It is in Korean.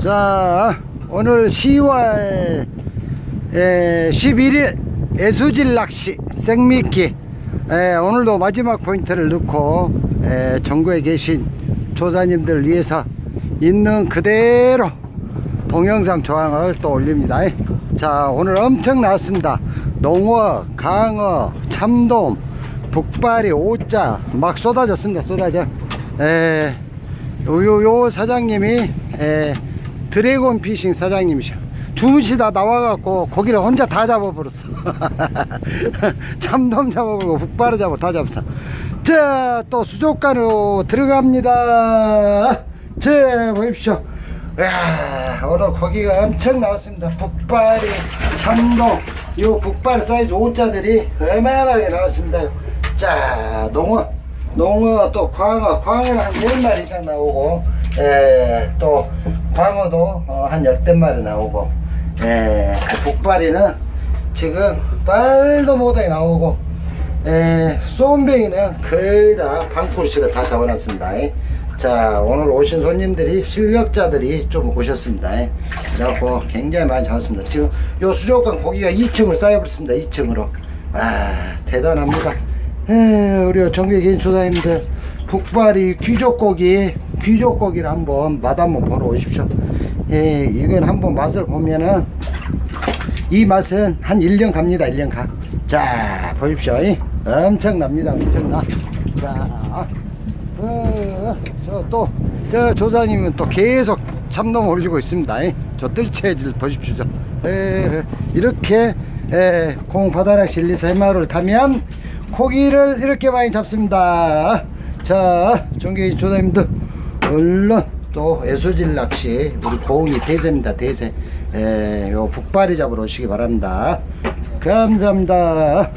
자, 오늘 10월 11일 애수질 낚시 생미끼 에, 오늘도 마지막 포인트를 넣고 에, 전국에 계신 조사님들 위해서 있는 그대로 동영상 조항을 또 올립니다. 자, 오늘 엄청 나왔습니다. 농어, 강어, 참돔, 북발이, 오자 막 쏟아졌습니다. 쏟아져. 에, 요, 요, 요 사장님이 에, 드래곤 피싱 사장님이셔. 주무시다 나와갖고 고기를 혼자 다 잡아버렸어. 참돔 잡아보고 북바로 잡아 다 잡았어. 자, 또 수족관으로 들어갑니다. 자, 보십시오. 이야, 오늘 고기가 엄청 나왔습니다. 북발이, 참돔, 요 북발 사이즈 5자들이 어마어마하게 나왔습니다. 자, 농어, 농어 또 광어, 광어는 한 10마리 이상 나오고, 에, 또 광어도 어, 한 열댓 마리 나오고, 에, 그 북발이는 지금 빨도 못하게 나오고, 에, 쏨뱅이는 거의 다 방풀씨가 다 잡아놨습니다. 자, 오늘 오신 손님들이 실력자들이 좀 오셨습니다. 그래갖고 굉장히 많이 잡았습니다. 지금 요 수족관 고기가 2층을 쌓여버렸습니다. 2층으로. 아, 대단합니다. 에, 우리 정규 개인 조사님들 북발이 귀족고기, 귀족 고기를 한번 맛 한번 보러 오십시오. 예, 이건 한번 맛을 보면은 이 맛은 한 1년 갑니다. 1년 가. 자, 보십시오. 엄청납니다. 엄청나. 자, 어, 저 또, 저 조사님은 또 계속 참돔 올리고 있습니다. 저 뜰채질 보십시오. 저. 에, 이렇게 에, 공바다락 실리 새마를 타면 고기를 이렇게 많이 잡습니다. 자, 존경인 조사님들, 얼른 또 애수질 낚시 우리 고흥이 대세입니다. 대세. 에, 요 북발이 잡으러 오시기 바랍니다. 감사합니다.